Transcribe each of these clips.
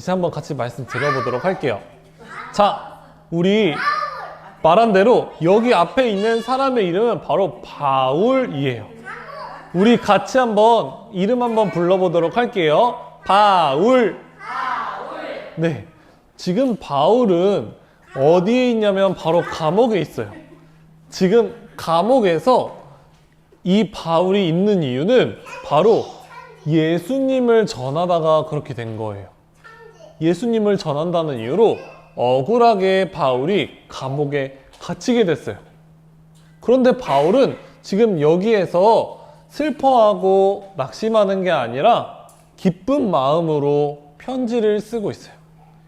이제 한번 같이 말씀 드려보도록 할게요. 자, 우리 말한 대로 여기 앞에 있는 사람의 이름은 바로 바울이에요. 우리 같이 한번 이름 한번 불러보도록 할게요. 바울. 네. 지금 바울은 어디에 있냐면 바로 감옥에 있어요. 지금 감옥에서 이 바울이 있는 이유는 바로 예수님을 전하다가 그렇게 된 거예요. 예수님을 전한다는 이유로 억울하게 바울이 감옥에 갇히게 됐어요. 그런데 바울은 지금 여기에서 슬퍼하고 낙심하는 게 아니라 기쁜 마음으로 편지를 쓰고 있어요.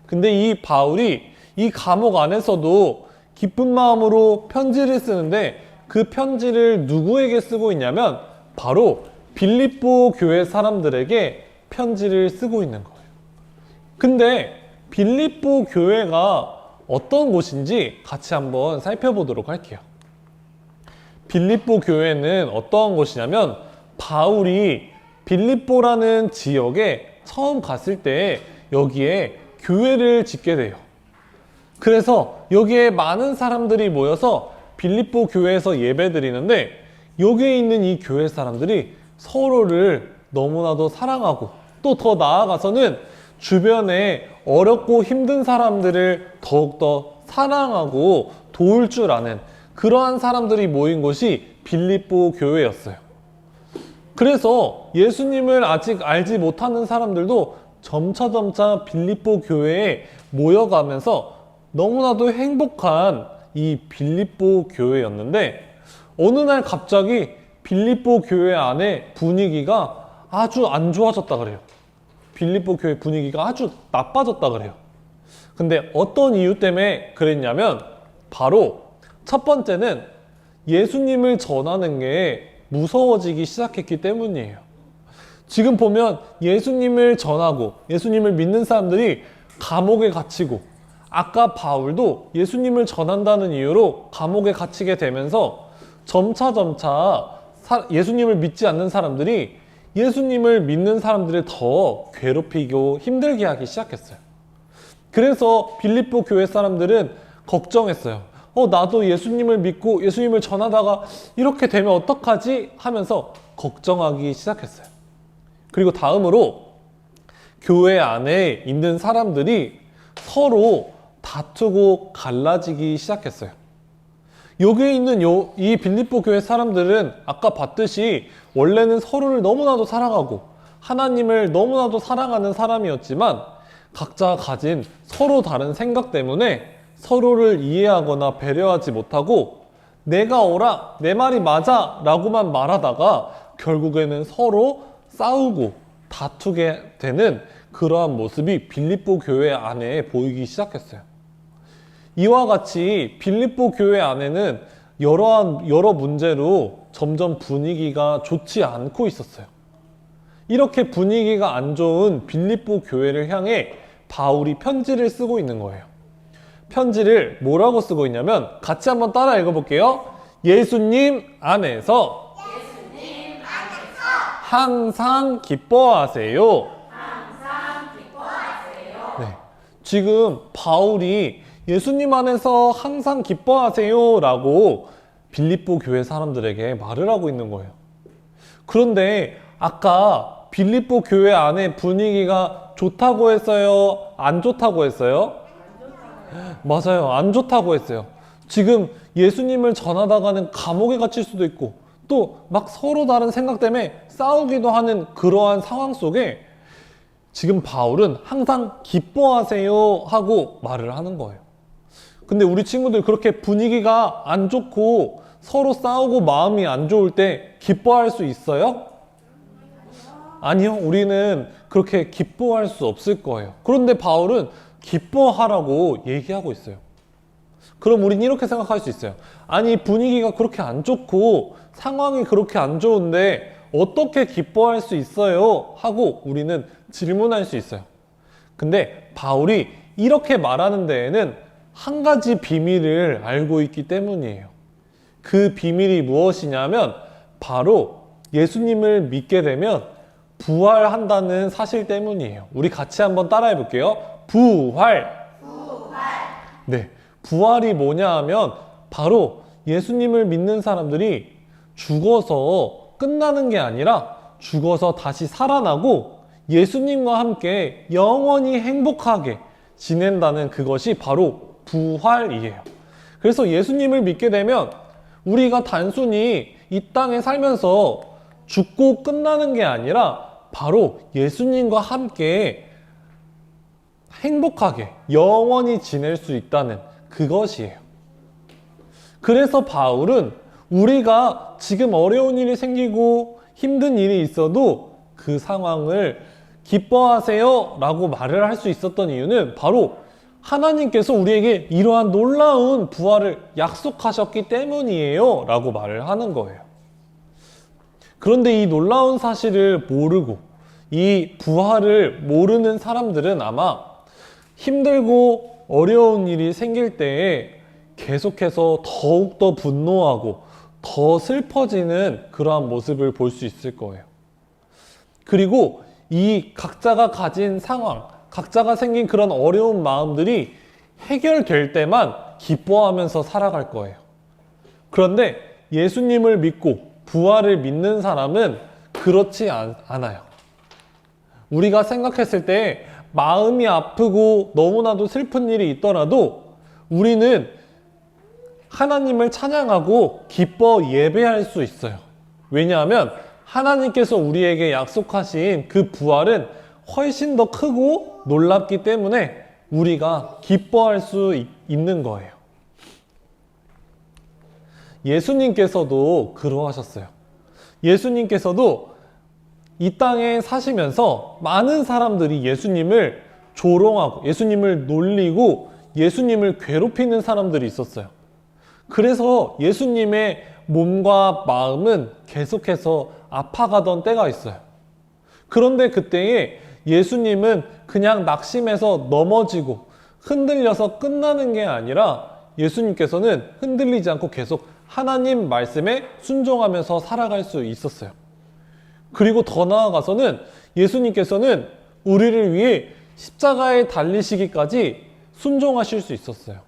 근데 이 바울이 이 감옥 안에서도 기쁜 마음으로 편지를 쓰는데 그 편지를 누구에게 쓰고 있냐면 바로 빌립보 교회 사람들에게 편지를 쓰고 있는 거예요. 근데 빌립보 교회가 어떤 곳인지 같이 한번 살펴보도록 할게요. 빌립보 교회는 어떠한 곳이냐면 바울이 빌립보라는 지역에 처음 갔을 때 여기에 교회를 짓게 돼요. 그래서 여기에 많은 사람들이 모여서 빌립보 교회에서 예배 드리는데 여기에 있는 이 교회 사람들이 서로를 너무나도 사랑하고 또 더 나아가서는 주변에 어렵고 힘든 사람들을 더욱더 사랑하고 도울 줄 아는 그러한 사람들이 모인 곳이 빌립보 교회였어요. 그래서 예수님을 아직 알지 못하는 사람들도 점차점차 빌립보 교회에 모여가면서 너무나도 행복한 이 빌립보 교회였는데 어느 날 갑자기 빌립보 교회 안에 분위기가 아주 안 좋아졌다 그래요. 빌립보 교회 분위기가 아주 나빠졌다 그래요. 근데 어떤 이유 때문에 그랬냐면 바로 첫 번째는 예수님을 전하는 게 무서워지기 시작했기 때문이에요. 지금 보면 예수님을 전하고 예수님을 믿는 사람들이 감옥에 갇히고 아까 바울도 예수님을 전한다는 이유로 감옥에 갇히게 되면서 점차 점차 사- 예수님을 믿지 않는 사람들이 예수님을 믿는 사람들을 더 괴롭히고 힘들게 하기 시작했어요. 그래서 빌립보 교회 사람들은 걱정했어요. 어, 나도 예수님을 믿고 예수님을 전하다가 이렇게 되면 어떡하지? 하면서 걱정하기 시작했어요. 그리고 다음으로 교회 안에 있는 사람들이 서로 다투고 갈라지기 시작했어요. 여기에 있는 요, 이 빌립보 교회 사람들은 아까 봤듯이 원래는 서로를 너무나도 사랑하고 하나님을 너무나도 사랑하는 사람이었지만 각자 가진 서로 다른 생각 때문에 서로를 이해하거나 배려하지 못하고 내가 오라, 내 말이 맞아 라고만 말하다가 결국에는 서로 싸우고 다투게 되는 그러한 모습이 빌립보 교회 안에 보이기 시작했어요. 이와 같이 빌립보 교회 안에는 여러한 여러 문제로 점점 분위기가 좋지 않고 있었어요. 이렇게 분위기가 안 좋은 빌립보 교회를 향해 바울이 편지를 쓰고 있는 거예요. 편지를 뭐라고 쓰고 있냐면 같이 한번 따라 읽어볼게요. 예수님 안에서 항상 기뻐하세요. 네. 지금 바울이 예수님 안에서 항상 기뻐하세요 라고 빌립보 교회 사람들에게 말을 하고 있는 거예요. 그런데 아까 빌립보 교회 안에 분위기가 좋다고 했어요? 안 좋다고 했어요? 맞아요. 안 좋다고 했어요. 지금 예수님을 전하다가는 감옥에 갇힐 수도 있고 또 막 서로 다른 생각 때문에 싸우기도 하는 그러한 상황 속에 지금 바울은 항상 기뻐하세요 하고 말을 하는 거예요. 근데 우리 친구들 그렇게 분위기가 안 좋고 서로 싸우고 마음이 안 좋을 때 기뻐할 수 있어요? 아니요. 우리는 그렇게 기뻐할 수 없을 거예요. 그런데 바울은 기뻐하라고 얘기하고 있어요. 그럼 우린 이렇게 생각할 수 있어요. 아니, 분위기가 그렇게 안 좋고 상황이 그렇게 안 좋은데 어떻게 기뻐할 수 있어요? 하고 우리는 질문할 수 있어요. 근데 바울이 이렇게 말하는 데에는 한 가지 비밀을 알고 있기 때문이에요. 그 비밀이 무엇이냐면 바로 예수님을 믿게 되면 부활한다는 사실 때문이에요. 우리 같이 한번 따라해 볼게요. 부활. 네. 부활이 뭐냐 하면 바로 예수님을 믿는 사람들이 죽어서 끝나는 게 아니라 죽어서 다시 살아나고 예수님과 함께 영원히 행복하게 지낸다는 그것이 바로 부활이에요. 그래서 예수님을 믿게 되면 우리가 단순히 이 땅에 살면서 죽고 끝나는 게 아니라 바로 예수님과 함께 행복하게 영원히 지낼 수 있다는 그것이에요. 그래서 바울은 우리가 지금 어려운 일이 생기고 힘든 일이 있어도 그 상황을 기뻐하세요 라고 말을 할 수 있었던 이유는 바로 하나님께서 우리에게 이러한 놀라운 부활을 약속하셨기 때문이에요 라고 말을 하는 거예요. 그런데 이 놀라운 사실을 모르고 이 부활을 모르는 사람들은 아마 힘들고 어려운 일이 생길 때에 계속해서 더욱더 분노하고 더 슬퍼지는 그러한 모습을 볼 수 있을 거예요. 그리고 이 각자가 가진 상황, 각자가 생긴 그런 어려운 마음들이 해결될 때만 기뻐하면서 살아갈 거예요. 그런데 예수님을 믿고 부활을 믿는 사람은 그렇지 않, 않아요. 우리가 생각했을 때 마음이 아프고 너무나도 슬픈 일이 있더라도 우리는 하나님을 찬양하고 기뻐 예배할 수 있어요. 왜냐하면 하나님께서 우리에게 약속하신 그 부활은 훨씬 더 크고 놀랍기 때문에 우리가 기뻐할 수 있- 있는 거예요. 예수님께서도 그러하셨어요. 예수님께서도 이 땅에 사시면서 많은 사람들이 예수님을 조롱하고 예수님을 놀리고 예수님을 괴롭히는 사람들이 있었어요. 그래서 예수님의 몸과 마음은 계속해서 아파가던 때가 있어요. 그런데 그때에 예수님은 그냥 낙심해서 넘어지고 흔들려서 끝나는 게 아니라 예수님께서는 흔들리지 않고 계속 하나님 말씀에 순종하면서 살아갈 수 있었어요. 그리고 더 나아가서는 예수님께서는 우리를 위해 십자가에 달리시기까지 순종하실 수 있었어요.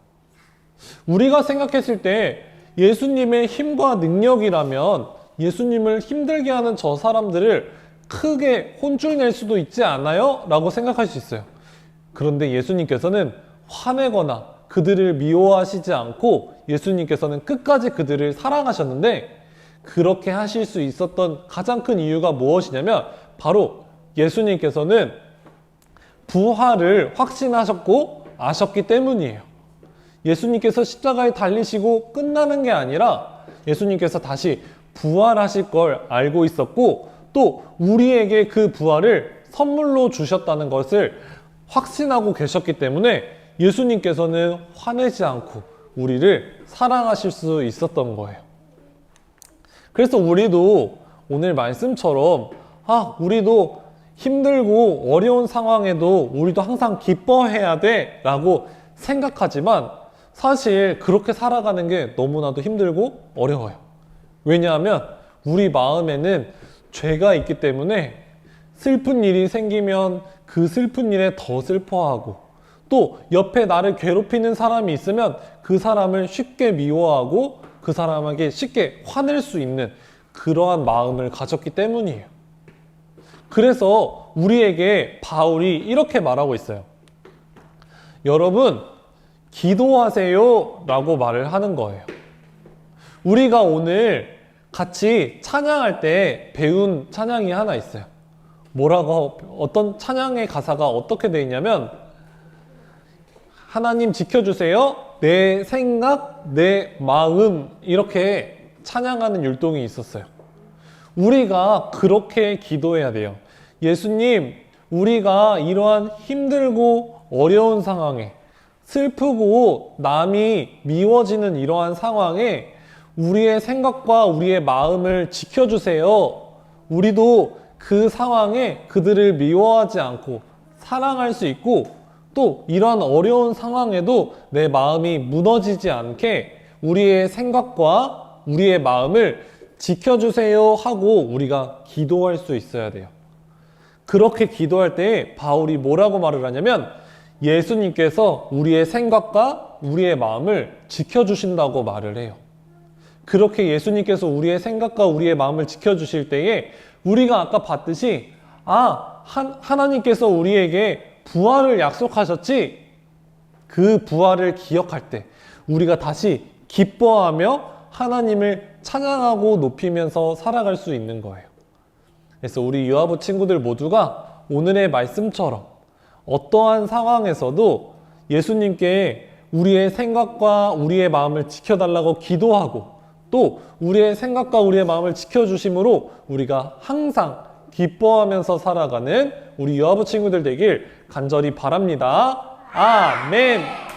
우리가 생각했을 때 예수님의 힘과 능력이라면 예수님을 힘들게 하는 저 사람들을 크게 혼쭐 낼 수도 있지 않아요? 라고 생각할 수 있어요. 그런데 예수님께서는 화내거나 그들을 미워하시지 않고 예수님께서는 끝까지 그들을 사랑하셨는데 그렇게 하실 수 있었던 가장 큰 이유가 무엇이냐면 바로 예수님께서는 부활을 확신하셨고 아셨기 때문이에요. 예수님께서 십자가에 달리시고 끝나는 게 아니라 예수님께서 다시 부활하실 걸 알고 있었고 또 우리에게 그 부활을 선물로 주셨다는 것을 확신하고 계셨기 때문에 예수님께서는 화내지 않고 우리를 사랑하실 수 있었던 거예요. 그래서 우리도 오늘 말씀처럼 아, 우리도 힘들고 어려운 상황에도 우리도 항상 기뻐해야 돼 라고 생각하지만 사실 그렇게 살아가는 게 너무나도 힘들고 어려워요. 왜냐하면 우리 마음에는 죄가 있기 때문에 슬픈 일이 생기면 그 슬픈 일에 더 슬퍼하고 또 옆에 나를 괴롭히는 사람이 있으면 그 사람을 쉽게 미워하고 그 사람에게 쉽게 화낼 수 있는 그러한 마음을 가졌기 때문이에요. 그래서 우리에게 바울이 이렇게 말하고 있어요. 여러분, 기도하세요 라고 말을 하는 거예요. 우리가 오늘 같이 찬양할 때 배운 찬양이 하나 있어요. 뭐라고, 어떤 찬양의 가사가 어떻게 되어 있냐면, 하나님 지켜주세요. 내 생각, 내 마음, 이렇게 찬양하는 율동이 있었어요. 우리가 그렇게 기도해야 돼요. 예수님, 우리가 이러한 힘들고 어려운 상황에 슬프고 남이 미워지는 이러한 상황에 우리의 생각과 우리의 마음을 지켜주세요. 우리도 그 상황에 그들을 미워하지 않고 사랑할 수 있고 또 이러한 어려운 상황에도 내 마음이 무너지지 않게 우리의 생각과 우리의 마음을 지켜주세요 하고 우리가 기도할 수 있어야 돼요. 그렇게 기도할 때 바울이 뭐라고 말을 하냐면 예수님께서 우리의 생각과 우리의 마음을 지켜주신다고 말을 해요. 그렇게 예수님께서 우리의 생각과 우리의 마음을 지켜주실 때에 우리가 아까 봤듯이 아, 한, 하나님께서 우리에게 부활을 약속하셨지? 그 부활을 기억할 때 우리가 다시 기뻐하며 하나님을 찬양하고 높이면서 살아갈 수 있는 거예요. 그래서 우리 유아부 친구들 모두가 오늘의 말씀처럼 어떠한 상황에서도 예수님께 우리의 생각과 우리의 마음을 지켜달라고 기도하고 또 우리의 생각과 우리의 마음을 지켜주심으로 우리가 항상 기뻐하면서 살아가는 우리 유아부 친구들 되길 간절히 바랍니다. 아멘.